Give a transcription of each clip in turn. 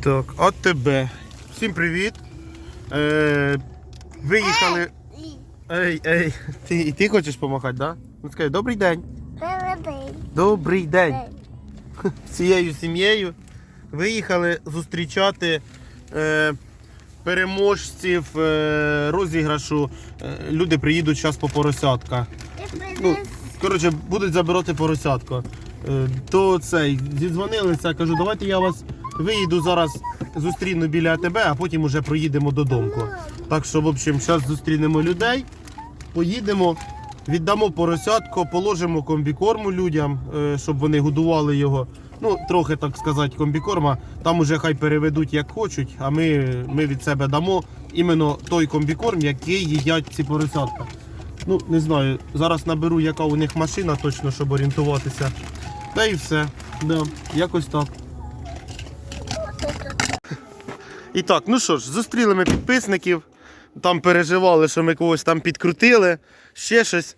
Так, от тебе. Всім привіт. Е, виїхали. Ей, ей, ти, і ти хочеш допомагати, так? Да? Ну скажи, добрий день. Добрий день. Всією сім'єю виїхали зустрічати е, переможців е, розіграшу. Е, люди приїдуть зараз по поросятка. Ну, коротше, будуть забирати поросятко. Е, То цей, зідзвонилися, кажу, давайте я вас виїду зараз, зустріну біля АТБ, а потім уже проїдемо додому. Так що, в общем, зараз зустрінемо людей, поїдемо, віддамо поросятко, положимо комбікорму людям, е, щоб вони годували його. Ну, трохи так сказати, комбікорма. Там уже хай переведуть як хочуть, а ми, ми від себе дамо іменно той комбікорм, який їдять ці поросятка. Ну, не знаю, зараз наберу, яка у них машина точно, щоб орієнтуватися. Та і все. Да, якось так. І так, ну що ж, зустріли ми підписників. Там переживали, що ми когось там підкрутили, ще щось.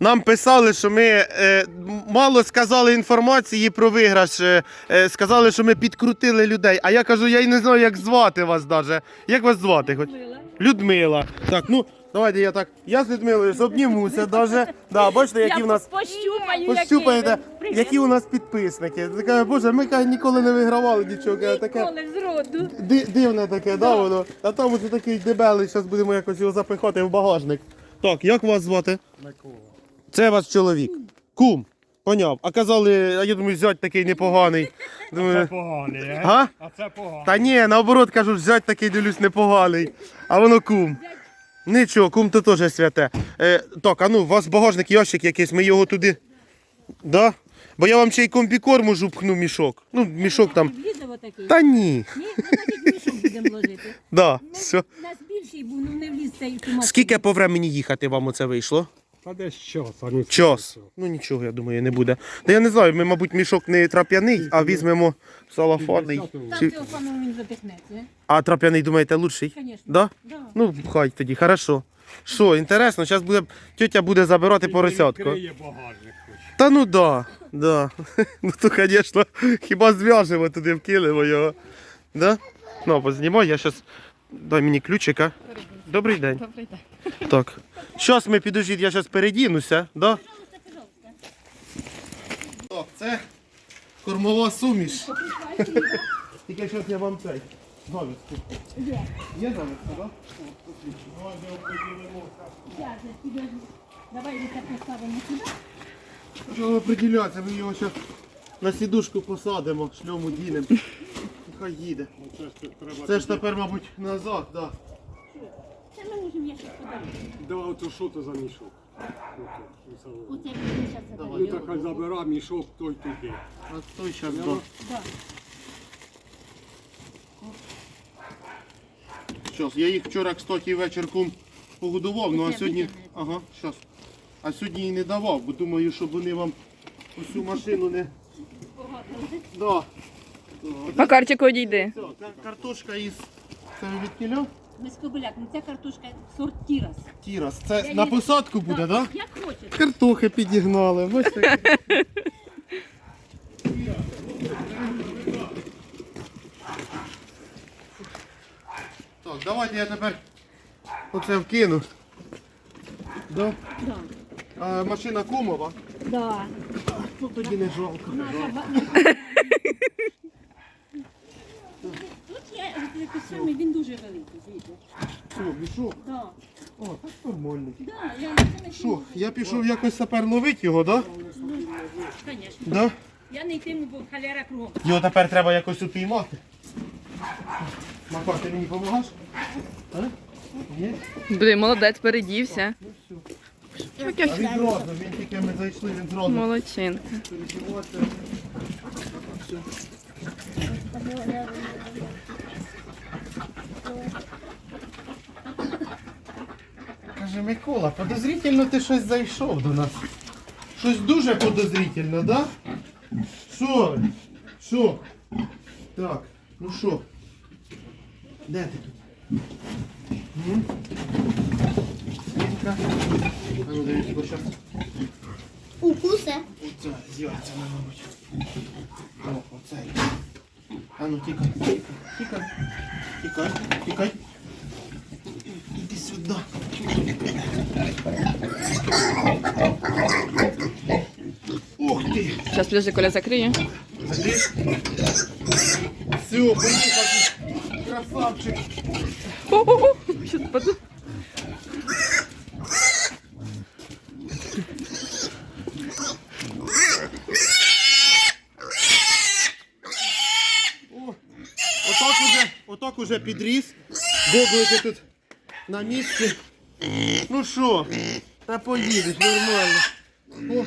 Нам писали, що ми е, мало сказали інформації про виграш. Е, е, сказали, що ми підкрутили людей. А я кажу, я й не знаю, як звати вас навіть. Як вас звати? Хоч? Людмила. Так, ну давайте я так. Я з Людмилою обнімуся навіть. Да, бачите, які Я в нас. пощупаю, Пощупаєте, які. Привіт. які у нас підписники. Така, Боже, ми каже, ніколи не вигравали нічого. каже, Таке Ніколи зроду. ди- дивне таке, да, воно. А там уже такий дебелий, зараз будемо якось його запихати в багажник. Так, як вас звати? Микола. Це ваш чоловік. Кум. Поняв. А казали, а я думаю, зять такий непоганий. Це Думаю, поганий, е? Га? А це поганий. та ні, наоборот кажу, зять такий дивлюсь непоганий. А воно кум. Нічого, кум то теж святе. Е, так, а ну, у вас багажник ящик якийсь, ми його туди. Да? Бо я вам ще й комбікорму жупхну мішок. Ну, мішок там. Такий? Та ні. Ні, ну значить мішок будемо ложити. Да, все. Нас більший був, ну не вліз цей тумак. Скільки по времені їхати вам оце вийшло? Та десь час, а не Час. Ну нічого, я думаю, не буде. Та я не знаю, ми, мабуть, мішок не трап'яний, а візьмемо салафанний. Там Чи- він запихнеться. А трап'яний, думаєте, лучший? Звісно. Да? Да. Ну, хай тоді, хорошо. Що, інтересно, зараз буде, тетя буде забирати багажник хоч. Та ну да, да. Ну то, звісно, хіба зв'яжемо туди, вкинемо його. Да? Ну, познімай, я зараз. Дай мені ключика. Добрий день. Добрий день. Так. Зараз ми підождіть, я зараз передінуся, да? Так, це кормова суміш. Тільки щось я вам цей. Завідку. Є. Є завідку, так? Я же тебе... Давай ми так поставимо сюди. Ми його зараз на сідушку посадимо, шльому дінемо. Хай їде. Це ж тепер, мабуть, назад, так. Да. Ми можемо. Да, ото що то за мішок? Оце ми зараз Ну так хай забира мішок той туди. А той зараз, да. Да. Щас, я їх вчора, кстати, вечірком погодував, ну а сьогодні. витягнете. Ага, щас. А сьогодні і не давав, бо думаю, щоб вони вам усю машину не. Да. Макарчику одійди. Все, картошка із. Це від кіля? Ми ну ця картошка сорт тірас. Тірас. Це Я на її- посадку буде, так? Да? Як хочете. Картохи підігнали. Бачите? Так, давайте я тепер оце вкину. Да? Да. А, машина кумова. Да. Ну тоді не жалко. Наша ба- Тут самий, він дуже великий, дивіться. Що, мішок? Да. О, так. Да, я не Що, я пішов якось тепер ловити його, так? Звісно. Да? Я не йтиму, бо халяра кругом. Його тепер треба якось упіймати. Макар, ти мені допомагаєш? А? Молодець, передівся. А він зразу, він тільки ми зайшли, він зразу. Молодчинка. Все. Каже, Микола, подозрительно ти щось зайшов до нас. Щось дуже подозрительно, да? Що? Що? Так, ну що? Де ти тут? М? Свінка? А ну дивіться, бо щас. Укуси. Оце, з яйцями, мабуть. О, оцей. А ну тікай, тікай, тікай, тікай, тікай. Іди сюди. Ух ти! Зараз подожди, Коля закриє. Закриш? Все, поїхав. Красавчик. Хо-хо-хо. сейчас паду. отак уже, отак уже підріс. Гоглики тут на місці. Ну що, та поїдеш нормально. О.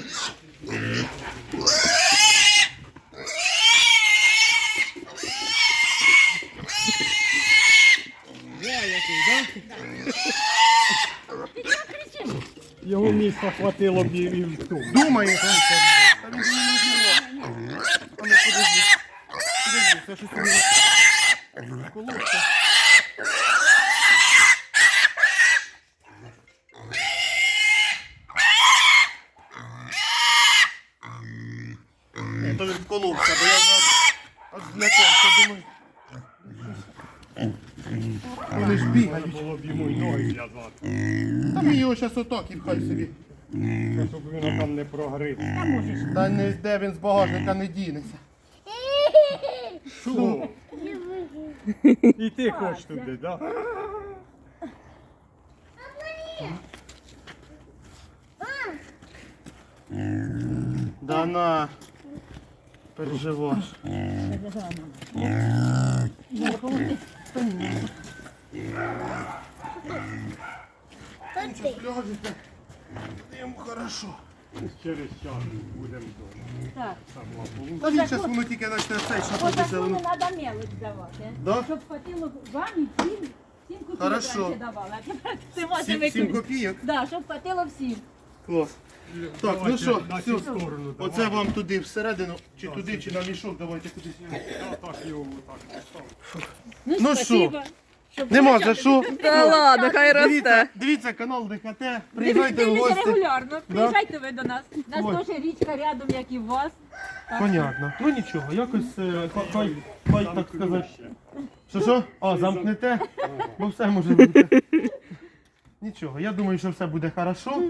Я який, да? Його місця хватило б і і в тому. Думає, там Та він же не розірвав. А ну подожди. Подожди, це щось тобі Колодка. Ні, то він коловка, бо я на- аж злякався, думаю. Вони ж бігають. Було б йому й ноги зв'язати, Та ми його зараз отак і хай собі. щоб він там не прогрив. Та не де він з багажника не дінеться. Що? І ти хочеш туди, так? Да? Да на. Переживаш. Нічого, ляжете. Йому хорошо. Через час будемо вдома. Так. Та він зараз воно тільки почне цей По шапатися. закону Воно... треба мелочь давати. Да? Щоб хватило вам і всім, всім копійок Хорошо. раніше давали. А тепер ти можеш Сім, сім викинути. копійок. Да, щоб хватило всім. Клас. Так, ну що, на все. цю сторону. Оце давай. вам туди всередину, чи туди, чи на мішок, давайте кудись. Я так його так. Ну, Ну спасибо. Щоб Нема за що. Та ладно, хай Дивіться, росте. дивіться канал ДХТ, приїжджайте в Дивіться гості. регулярно. Приїжджайте ви до нас. У Ой. нас теж річка рядом, як і у вас. Понятно. Ну нічого, якось е, хай, хай, хай так сказати. Що що? А, замкнете? Бо все може бути. Нічого, я думаю, що все буде хорошо.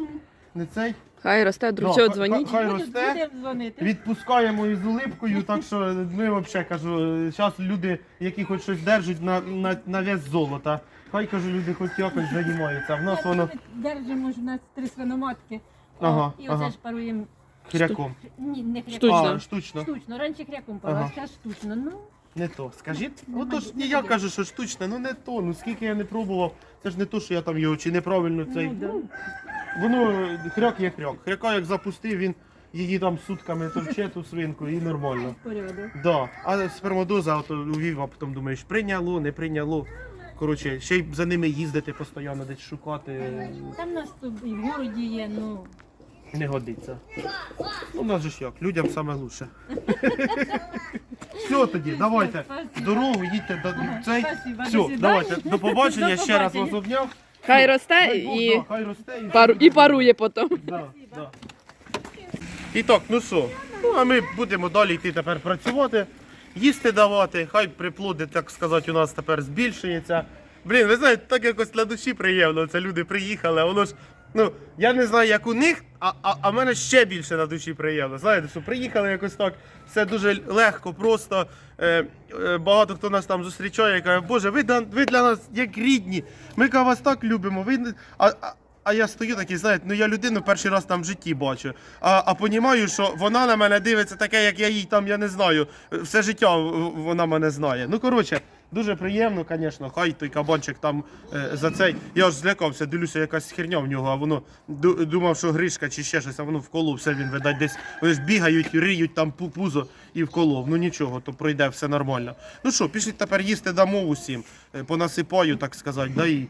Не цей. Хай росте, дручок дзвоніть. Хай росте. Будемо дзвонити. Відпускаємо із улипкою, так що ми взагалі кажу, зараз люди, які хоч щось держать на, на, на вес золота. Хай кажу, люди хоч якось займаються. В нас воно Ми держимо ж у нас три свиноматки. О, Ага, І оце ага. ж паруємо. хряком. Ні, не хряком. Штучно. А, штучно. Штучно. Раніше хряком парила, Ага. а зараз штучно. Ну, Не то. Скажіть, Нема отож ді- ні, я кажу, що штучне, ну не то. Ну скільки я не пробував, це ж не то, що я там його чи неправильно цей. ну, да. Воно е, хряк є хряк. Хряка як запустив, він її там сутками товче ту свинку і нормально. порядок. Да. А спермодоза ото увів, а потім думаєш, прийняло, не прийняло. Коротше, ще й за ними їздити постійно, десь шукати Там нас тут і в городі є, ну. не годиться. Ну, У нас же ж як, людям саме лучше. Все тоді, давайте. Дорогу їдьте до цей. Все, давайте. До побачення, ще раз вас обняв. Хай росте Дай Бог, і, да, хай росте і пару, і парує потім. Да, да. І так, ну що, ну а ми будемо далі йти тепер працювати, їсти давати, хай приплоди, так сказати, у нас тепер збільшується. Блін, ви знаєте, так якось для душі приємно. Це люди приїхали, а воно ж. Ну, я не знаю, як у них, а, а, а мене ще більше на душі приємно. Знаєте, що приїхали якось так, все дуже легко, просто. Е, е, багато хто нас там зустрічає і каже, Боже, ви, да- ви для нас як рідні, ми вас так любимо. Ви... не-» А, а, а я стою такий, знаєте, ну я людину перший раз там в житті бачу. А, а понімаю, що вона на мене дивиться таке, як я їй там, я не знаю. Все життя вона мене знає. Ну, коротше, дуже приємно, звісно. Хай той кабанчик там е, за цей. Я ж злякався, дивлюся, якась херня в нього, а воно думав, що гришка чи ще щось, а воно вколовся, він, видать, десь. Вони ж бігають, риють там пу- пузо і вколов. Ну нічого, то пройде все нормально. Ну що, пішли тепер їсти дамо усім. Е, Понасипаю, так сказати, да і.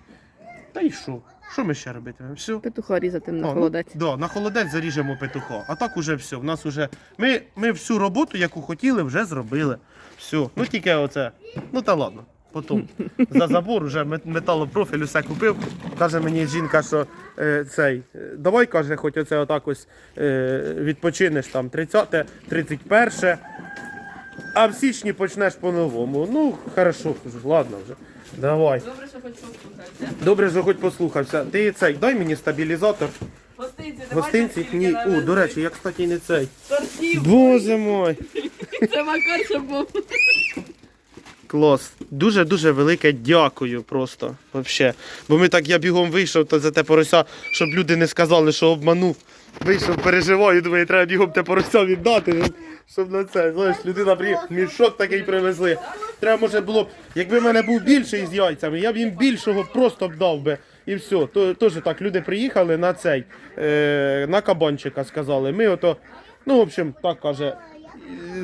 Та й що? Що ми ще робитимемо? Все. Петуха різати на холодець. Ну, да, на холодець заріжемо петуха. А так уже все. В нас уже. Ми, ми всю роботу, яку хотіли, вже зробили. Все. Ну тільки оце. Ну та ладно. Потім. За забор вже металопрофіль усе купив. Каже мені жінка, що е, цей. е, Давай, каже, хоч оце отак ось е, відпочинеш там 30, 31. а в січні почнеш по-новому. Ну, хорошо, ладно вже. Давай. Добре, що хоч послухався. Добре, що хоч послухався. Ти цей, дай мені стабілізатор. Гостинці, Гостинці? Ні. О, до речі, я, кстати, не цей. Тортів. Боже мой. Це Макар, був. Клас. Дуже-дуже велике дякую просто. Вообще. Бо ми так, я бігом вийшов то за те порося, щоб люди не сказали, що обманув. Вийшов, переживаю, думаю, треба бігом те порося віддати, щоб- на це. Знаєш, людина приїхала, мішок такий привезли. Треба, може, було б, якби в мене був більший з яйцями, я б їм більшого просто б дав би. І все. То, теж так, люди приїхали на цей, е, на кабанчика сказали. Ми ото, ну, в общем, так каже,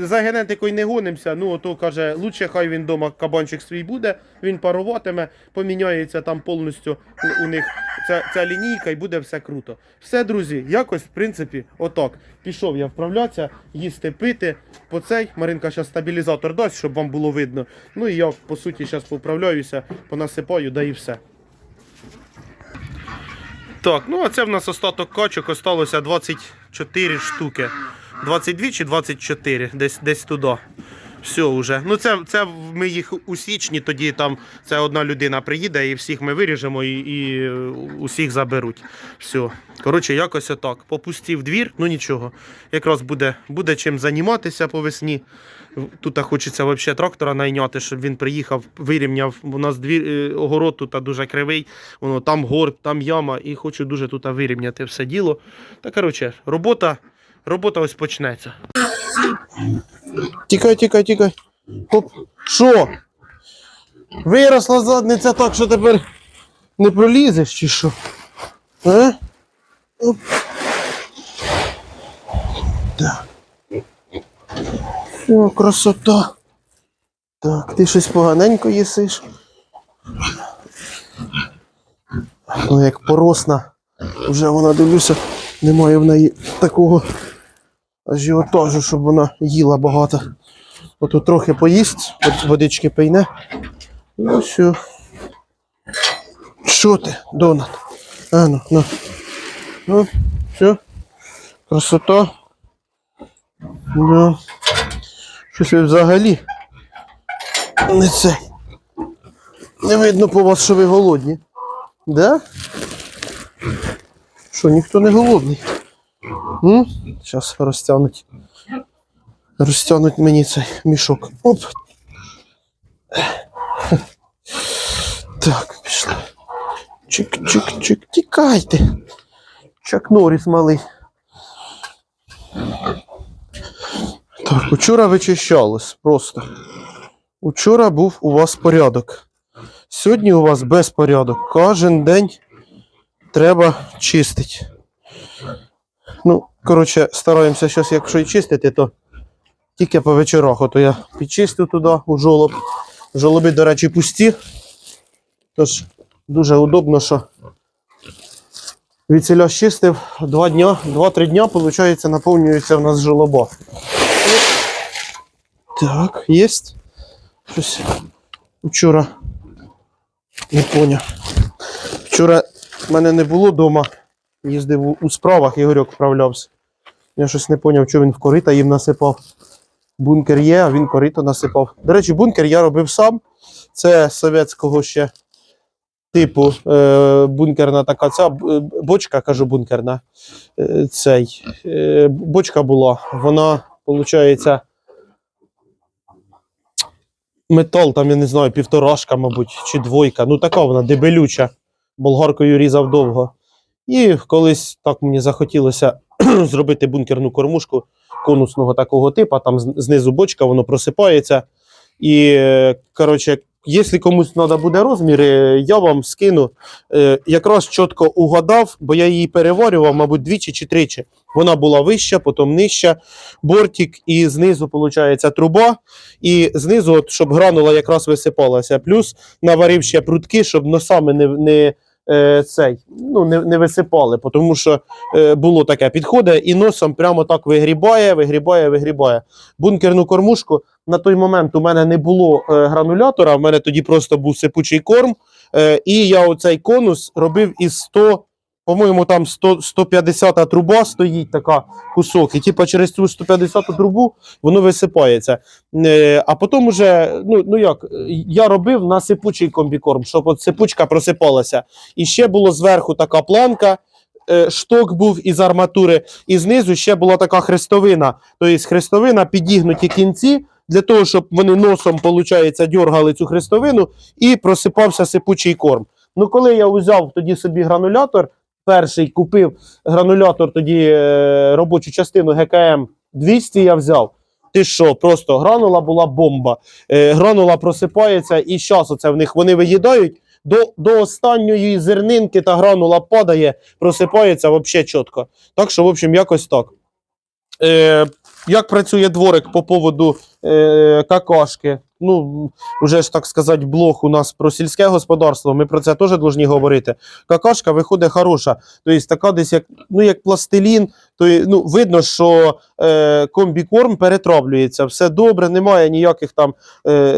за генетикою не гонимося. Ну, ото каже, лучше хай він вдома кабанчик свій буде, він паруватиме, поміняється там повністю у- у них ця, ця лінійка і буде все круто. Все, друзі, якось, в принципі, отак. Пішов я вправлятися, їсти, пити. По цей Маринка зараз стабілізатор дасть, щоб вам було видно. Ну і я, по суті, зараз поправляюся, понасипаю, да і все. Так, ну а це в нас остаток качок, осталося 24 штуки. 22 чи 24, десь, десь туди. Все вже. Ну це, це ми їх у січні, тоді там це одна людина приїде і всіх ми виріжемо і, і усіх заберуть. Все. Коротше, якось отак. Попустів двір, ну нічого. Якраз буде, буде чим займатися по весні. Тут хочеться взагалі трактора найняти, щоб він приїхав, вирівняв. У нас двір, е, огород тут дуже кривий, воно там горб, там яма, і хочу дуже тут вирівняти все діло. Та коротше, робота, робота ось почнеться. Тікай, тікай, тікай. Хоп. Що? Виросла задниця так, що тепер не пролізеш чи що? А? Оп. Так. О, красота. Так, ти щось поганенько їсиш. Ну, як поросна. Вже вона дивлюся, немає в неї такого ажіотажу, щоб вона їла багато. Ото трохи поїсть, водички пийне. Ну все. Що ти, Донат? А ну, ну. Ну, все. Красота. Да. Щось ви взагалі. Не це. Не видно по вас, що ви голодні. Да? Що, ніхто не голодний? М? Зараз розтягнуть. Розтягнуть мені цей мішок. Оп. Так, пішли. Чик-чик-чик. Тікайте. Чак Норріс малий. Так, учора вичищалось просто. Учора був у вас порядок. Сьогодні у вас безпорядок. Кожен день треба чистити. Ну, коротше, стараємося зараз, якщо і чистити, то тільки по вечорах. Ото я підчистив туди у жолоб. Жолоби, до речі, пусті. Тож дуже удобно, що від селя чистив два дня, два-три дня, виходить, наповнюється в нас жолоба. Так, є. Щось вчора не поняв. Вчора в мене не було вдома. Їздив у- справах, Ігорьок вправлявся. Я щось не поняв, що він в корита їм насипав. Бункер є, а він корито насипав. До речі, бункер я робив сам. Це совєтського ще типу е, бункерна така ця бочка, кажу, бункерна. Е, цей, е, бочка була. Вона, виходить, метал, там, я не знаю, півторашка, мабуть, чи двойка. Ну така вона дебелюча. Болгаркою різав довго. І колись так мені захотілося зробити бункерну кормушку конусного такого типу, там знизу бочка, воно просипається. І, е, коротше, якщо комусь треба буде розміри, я вам скину. Е, Якраз чітко угадав, бо я її переварював, мабуть, двічі чи тричі. Вона була вища, потім нижча, бортик, і знизу, виходить, труба. І знизу, от, щоб гранула якраз висипалася. Плюс наварив ще прутки, щоб носами не, не, е, цей, ну, не, не висипали, тому що е, було таке, підходить і носом прямо так вигрібає, вигрібає, вигрібає. Бункерну кормушку на той момент у мене не було е, гранулятора, в мене тоді просто був сипучий корм. Е, і я оцей конус робив із 100 по-моєму, там 100, 150 труба стоїть, така кусок, і типу через цю 150 трубу воно висипається. Е, а потім уже, ну, ну як, я робив на сипучий комбікорм, щоб от сипучка просипалася. І ще було зверху така планка, е, шток був із арматури, і знизу ще була така хрестовина. Тобто хрестовина, підігнуті кінці, для того, щоб вони носом, виходить, дергали цю хрестовину і просипався сипучий корм. Ну, коли я взяв тоді собі гранулятор, перший купив гранулятор, тоді е, робочу частину ГКМ 200 я взяв. Ти що, просто гранула була бомба. Е, гранула просипається, і зараз оце в них вони виїдають. До, до останньої зернинки та гранула падає, просипається взагалі чітко. Так що, в общем, якось так. Е, як працює дворик по поводу е, какашки? Ну, вже ж так сказати, блог у нас про сільське господарство. Ми про це теж повинні говорити. Какашка виходить хороша. Тобто така десь як, ну, як пластилін, то ну, видно, що е, комбікорм перетравлюється. Все добре, немає ніяких там. Е,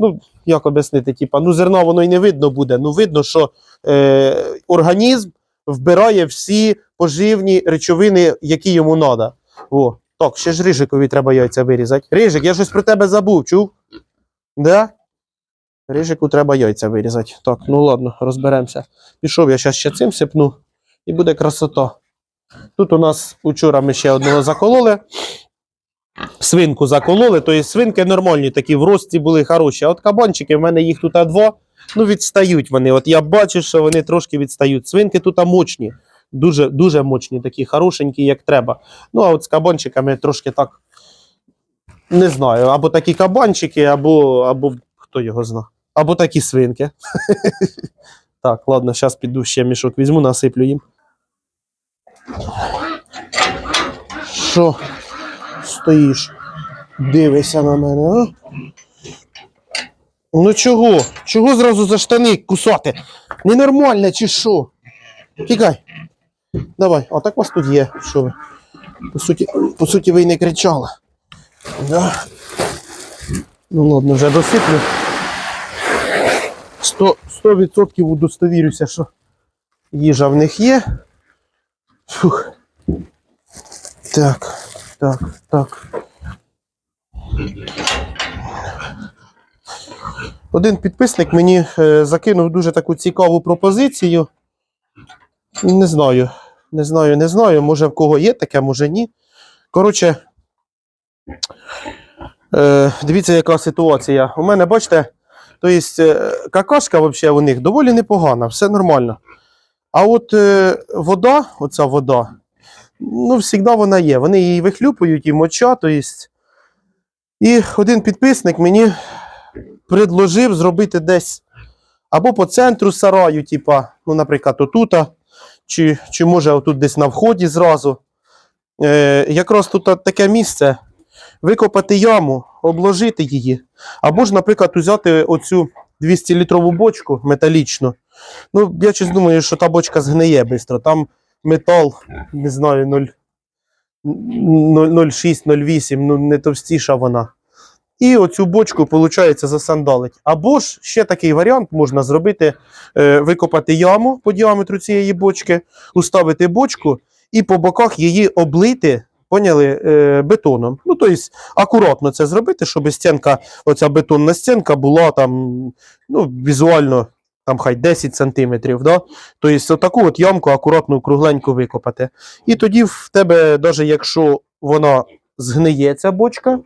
ну, як об'яснити, типа, ну, зерна воно і не видно буде. Ну, видно, що е, організм вбирає всі поживні речовини, які йому треба. Так, ще ж Рижикові треба яйця вирізати. Рижик, я щось про тебе забув, чув? Да? Рижику треба яйця вирізати. Так, ну ладно, розберемося. Пішов я зараз ще цим сипну, і буде красота. Тут у нас учора ми ще одного закололи. Свинку закололи, то є свинки нормальні, такі в рості були хороші. А от кабанчики, в мене їх тут два. Ну, відстають вони. От я бачу, що вони трошки відстають. Свинки тут мощні, дуже, дуже мощні, такі хорошенькі, як треба. Ну, а от з кабанчиками трошки так. Не знаю, або такі кабанчики, або, або хто його зна. Або такі свинки. Так, ладно, зараз піду ще мішок візьму, насиплю їм. Що? Стоїш? Дивишся на мене, а? Ну чого? Чого зразу за штани кусати? Ненормальне чи що? Тікай. Давай, а так у вас тут є. Що ви? По суті, по суті, ви й не кричали. Да. Ну ладно, вже досиплю. Сто- 100% удостовірюся, що їжа в них є. Фух. Так, так, так. Один підписник мені е, закинув дуже таку цікаву пропозицію. Не знаю, не знаю, не знаю. Може в кого є таке, може ні. Коротше, е, дивіться, яка ситуація. У мене, бачите, то есть, е, какашка взагалі у них доволі непогана, все нормально. А от е, вода, оця вода, ну, завжди вона є. Вони її вихлюпують, і моча, то есть. І один підписник мені предложив зробити десь або по центру сараю, типа, ну, наприклад, отута, чи, чи може отут десь на вході зразу. Е, якраз тут таке місце. Викопати яму, обложити її. Або ж, наприклад, взяти оцю 200-літрову бочку металічну. Ну, я щось думаю, що та бочка згниє швидко. Там метал, не знаю, 0, 0,6, 0,8, ну не товстіша вона. І оцю бочку, виходить, засандалить. Або ж ще такий варіант можна зробити: е, викопати яму по діаметру цієї бочки, уставити бочку і по боках її облити. Поняли, е, бетоном. Ну, тобто, акуратно це зробити, щоб стінка, оця бетонна стінка була там, ну, візуально, там хай 10 сантиметрів. Да? Тобто, отаку от ямку акуратно, кругленько викопати. І тоді в тебе, навіть якщо вона згниє, ця бочка,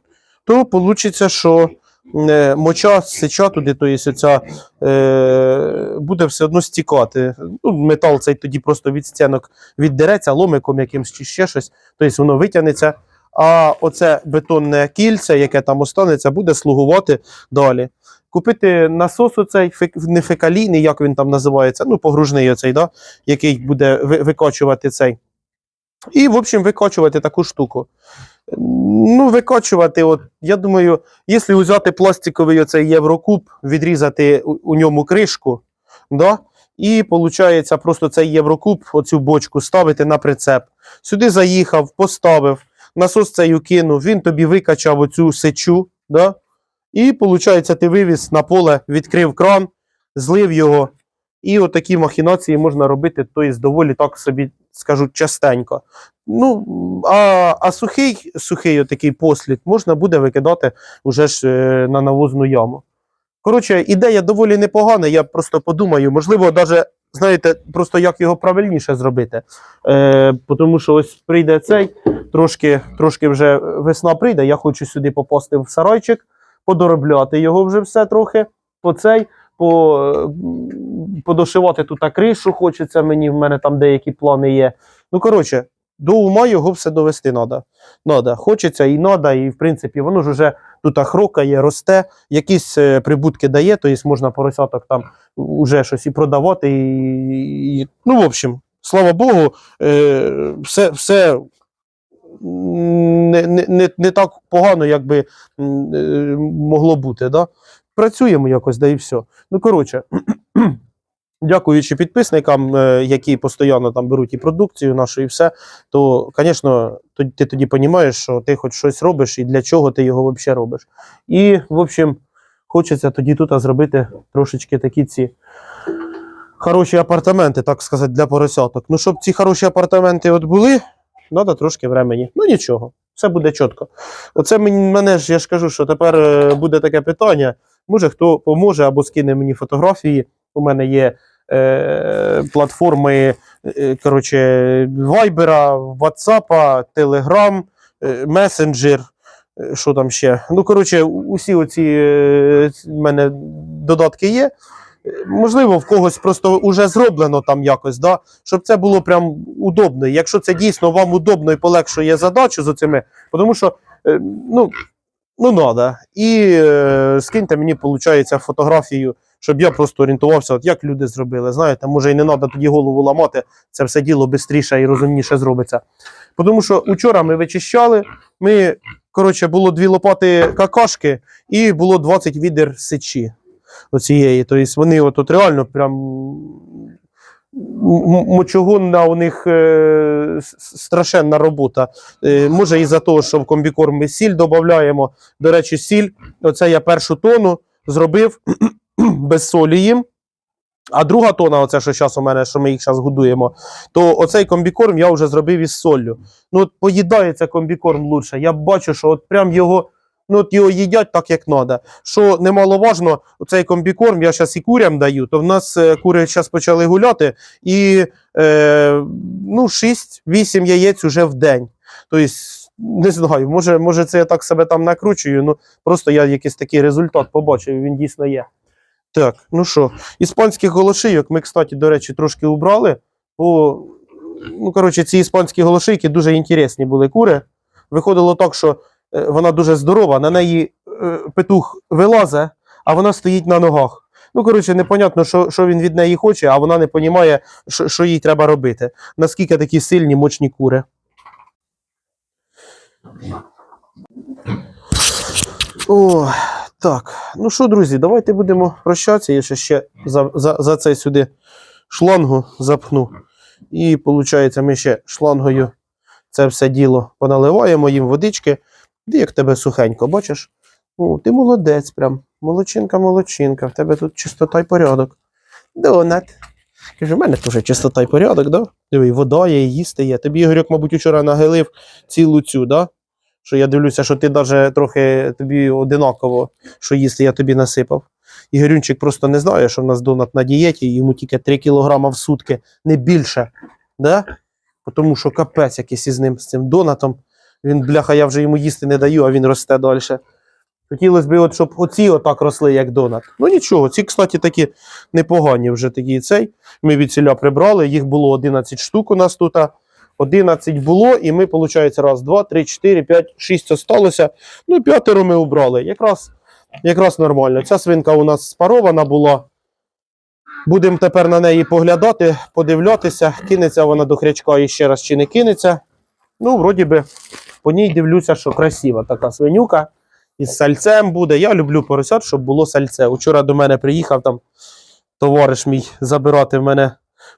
то вийде, що е, моча, сеча туди, тобто оця, е, буде все одно стікати. Ну, метал цей тоді просто від стінок віддереться ломиком якимсь чи ще щось, тобто воно витягнеться. А оце бетонне кільце, яке там останеться, буде слугувати далі. Купити насос оцей не фекалійний, як він там називається, ну, погружний оцей, да, який буде викачувати цей. І, в общем, викачувати таку штуку. Ну, викачувати, от, я думаю, якщо взяти пластиковий оцей єврокуб, відрізати у, у ньому кришку, да, і виходить, просто цей єврокуб, оцю бочку ставити на прицеп. Сюди заїхав, поставив, насос цей укинув, він тобі викачав оцю сечу, да, і, виходить, ти вивіз на поле, відкрив кран, злив його, І отакі махінації можна робити, тобто доволі так собі скажу частенько. Ну, а, а сухий, сухий отакий послід можна буде викидати уже ж е, на навозну яму. Коротше, ідея доволі непогана. Я просто подумаю, можливо, навіть, знаєте, просто як його правильніше зробити. Е, тому що ось прийде цей, трошки, трошки вже весна прийде. Я хочу сюди попасти в сарайчик, подоробляти його вже все трохи. По цей, по, подошивати тут кришу хочеться мені, в мене там деякі плани є. Ну, коротше, до ума його все довести треба. Надо. Хочеться і треба, і в принципі воно ж вже тут хрокає, росте, якісь е, прибутки дає, тобто можна поросяток там уже щось і продавати. І, і, ну, в общем, слава Богу, е, все, все не, не, не так погано, як би е, могло бути. Да? Працюємо якось, да і все. Ну, коротше, дякуючи підписникам, е, які постійно там беруть і продукцію нашу, і все, то, звісно, ти тоді розумієш, що ти хоч щось робиш і для чого ти його взагалі робиш. І, в общем, хочеться тоді тут зробити трошечки такі ці хороші апартаменти, так сказати, для поросяток. Ну, щоб ці хороші апартаменти от були, треба трошки времені. Ну нічого, все буде чітко. Оце мене ж, я ж кажу, що тепер е, буде таке питання. Може, хто поможе або скине мені фотографії. У мене є е, платформи е, коротше, Вайбера, Ватсапа, Телеграм, е, месенджер. е, Що там ще? Ну, коротше, усі оці е, мене додатки є. Е, Можливо, в когось просто вже зроблено там якось, да? щоб це було прям удобно. Якщо це дійсно вам удобно і полегшує задачу з оцими, тому що е, ну, ну надо. І е, скиньте мені, виходить, фотографію, щоб я просто орієнтувався, от як люди зробили. Знаєте, може і не треба тоді голову ламати, це все діло швидше і розумніше зробиться. Тому що учора ми вичищали, ми, коротше, було дві лопати какашки і було 20 відер сечі оцієї. Тобто вони от, от реально прям мочогонна у них е, страшенна робота. Е, може, із-за того, що в комбікорм ми сіль додаємо. До речі, сіль, оце я першу тону зробив без солі їм. А друга тона, оце що зараз у мене, що ми їх зараз годуємо, то оцей комбікорм я вже зробив із соллю. Ну, от поїдається комбікорм лучше. Я бачу, що от прям його, ну, от його їдять так, як треба. Що немаловажно, оцей комбікорм я зараз і курям даю, то в нас е, кури зараз почали гуляти, і е, ну, 6-8 яєць уже в день. Тобто, не знаю, може, може це я так себе там накручую, ну просто я якийсь такий результат побачив, він дійсно є. Так, ну що, іспанських голошийок ми, кстати, до речі, трошки убрали. Бо, ну, коротше, ці іспанські голошийки дуже інтересні були кури. Виходило так, що вона дуже здорова, на неї е, петух вилазе, а вона стоїть на ногах. Ну, коротше, непонятно, що, що він від неї хоче, а вона не розуміє, що, що їй треба робити. Наскільки такі сильні, мощні кури. О, так. Ну що, друзі, давайте будемо прощатися. Я ще, ще за, за, за цей сюди шлангу запхну. І виходить, ми ще шлангою це все діло поналиваємо їм водички. Де як тебе сухенько, бачиш? О, ти молодець прям. Молодчинка, молодчинка. В тебе тут чистота й порядок. Донат. Каже, в мене теж чистота й порядок, да? Диви, вода є, їсти є. Тобі Ігорьок, мабуть, вчора нагилив цілу цю, да? Що я дивлюся, що ти навіть трохи тобі одинаково, що їсти я тобі насипав. Ігорюнчик просто не знає, що в нас донат на дієті, йому тільки 3 кілограма в сутки, не більше. Да? Тому що капець якийсь із ним, з цим донатом. Він, бляха, я вже йому їсти не даю, а він росте далі. Хотілося б, от, щоб оці отак росли, як донат. Ну нічого, ці, кстати, такі непогані вже такі цей. Ми від ціля прибрали, їх було 11 штук у нас тут. 11 було, і ми, виходить, раз, два, три, чотири, п'ять, шість осталося. Ну, п'ятеро ми убрали. Якраз, якраз нормально. Ця свинка у нас спарована була. Будемо тепер на неї поглядати, подивлятися, кинеться вона до хрячка і ще раз чи не кинеться. Ну, вроді би, по ній дивлюся, що красива така свинюка. Із сальцем буде. Я люблю поросят, щоб було сальце. Учора до мене приїхав там товариш мій забирати в мене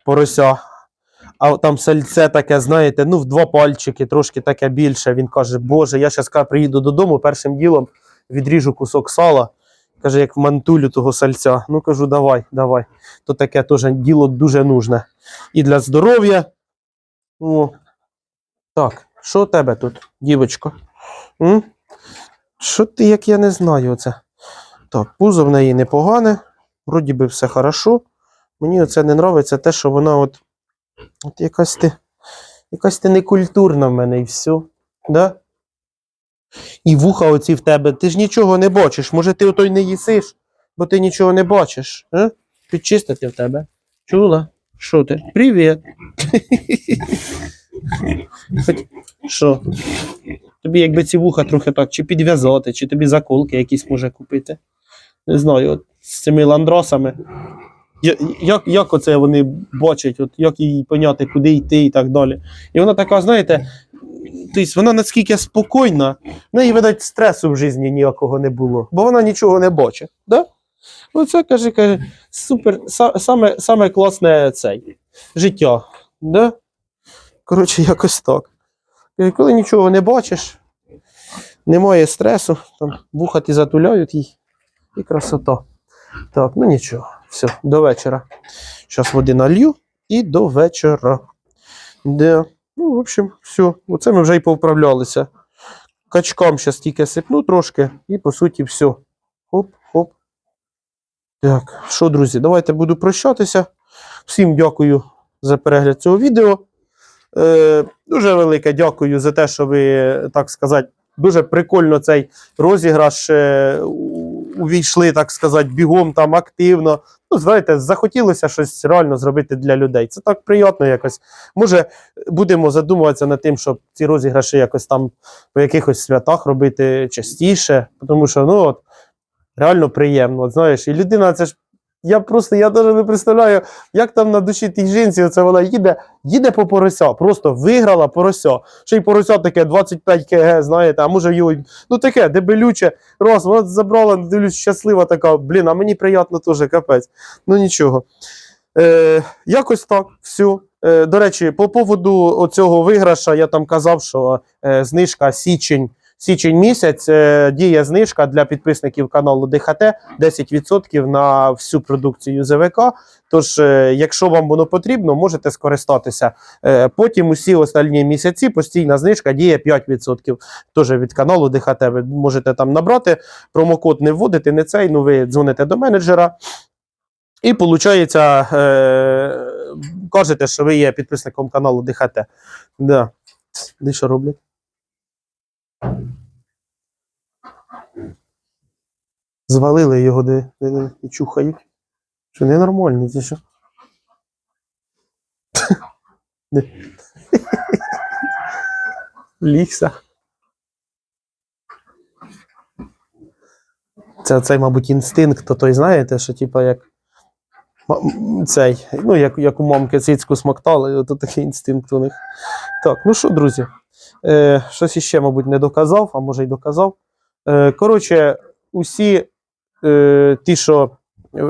порося. А там сальце таке, знаєте, ну в два пальчики, трошки таке більше. Він каже: Боже, я зараз приїду додому, першим ділом відріжу кусок сала Каже, як в мантулю того сальця. Ну кажу, давай, давай. То таке теж діло дуже нужне. І для здоров'я. Так, що у тебе тут, дівочко? М? Що ти, як я не знаю оце? Так, пузо в неї непогане, вроді би все хорошо. Мені оце не подобається те, що вона от, от якась ти, якась ти некультурна в мене і все. Да? І вуха оці в тебе, ти ж нічого не бачиш. Може, ти ото й не їсиш, бо ти нічого не бачиш. А? Підчистити в тебе. Чула? Що ти? Привіт. Що? Тобі якби ці вуха трохи так, чи підв'язати, чи тобі заколки якісь може купити. Не знаю, от з цими ландросами. Як, як оце вони бачать, от як їй поняти, куди йти і так далі. І вона така, знаєте, тобто вона наскільки спокійна, в неї, видать, стресу в житті ніякого не було, бо вона нічого не бачить. Да? Оце каже, каже, супер, саме, саме класне цей, життя. Да? Коротше, якось так. І коли нічого не бачиш, немає стресу, там вуха ті затуляють їй, і красота. Так, ну нічого, все, до вечора. Зараз води налью і до вечора. Де, ну, в общем, все. Оце ми вже й повправлялися. Качкам зараз тільки сипну трошки, і по суті все. Хоп-хоп. Так, що, друзі, давайте буду прощатися. Всім дякую за перегляд цього відео. Е, дуже велике дякую за те, що ви, так сказати, дуже прикольно цей розіграш е, увійшли, так сказати, бігом там активно. Ну, знаєте, захотілося щось реально зробити для людей. Це так приємно якось. Може, будемо задумуватися над тим, щоб ці розіграші якось там по якихось святах робити частіше, тому що ну от реально приємно. От, знаєш, і людина, це ж. Я просто я навіть не представляю, як там на душі тій жінці, оце вона їде, їде по порося, просто виграла порося. Ще й порося таке 25 кг, знаєте, а може його, ну таке, дебелюче, раз, вона забрала, дивлюсь, щаслива така, блін, а мені приємно теж, капець. Ну нічого. Е, якось так, все. Е, до речі, по поводу оцього виграша, я там казав, що е, знижка січень, січень місяць, е, діє знижка для підписників каналу ДХТ 10% на всю продукцію ЗВК. Тож, е, якщо вам воно потрібно, можете скористатися. Е, потім усі останні місяці постійна знижка діє 5%. Теж від каналу ДХТ. Ви можете там набрати, промокод не вводити, не цей, ну ви дзвоните до менеджера. І виходить, кажете, що ви є підписником каналу ДХТ. Да. Де що роблять? Звалили його, де, і чухають. Що ненормальні, ці що? Лігся. Це цей, мабуть, інстинкт, то той знаєте, що типа як цей, ну, як, як у мамки цицьку смоктали, от такий інстинкт у них. Так, ну що, друзі, е, щось іще, мабуть, не доказав, а може й доказав. Е, коротше, усі ті, що е,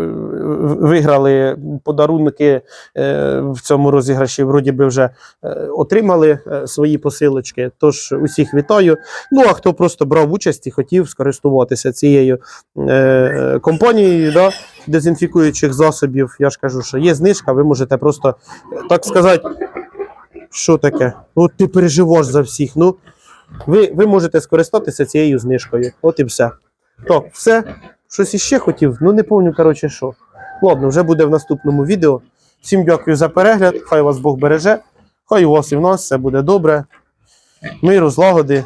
виграли подарунки е, в цьому розіграші, вроді би вже е, отримали е, свої посилочки. Тож усіх вітаю. Ну а хто просто брав участь і хотів скористуватися цією е, компанією да, дезінфікуючих засобів, я ж кажу, що є знижка, ви можете просто е, так сказати. Що таке? Ну, ти переживаєш за всіх. Ну, ви, ви можете скористатися цією знижкою. От і все. Так, все. Щось іще хотів, ну не пам'ятаю, коротше, що. Ладно, вже буде в наступному відео. Всім дякую за перегляд. Хай вас Бог береже. Хай у вас і в нас все буде добре. Миру, злагоди.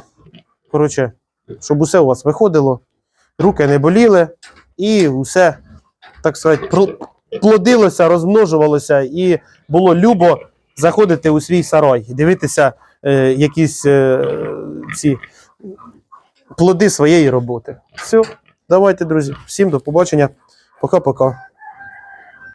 Коротше, щоб усе у вас виходило, руки не боліли, і усе, так сказати, плодилося, розмножувалося, і було любо заходити у свій сарай, дивитися е, якісь е, ці плоди своєї роботи. Все, давайте, друзі. Всім до побачення. Пока-пока.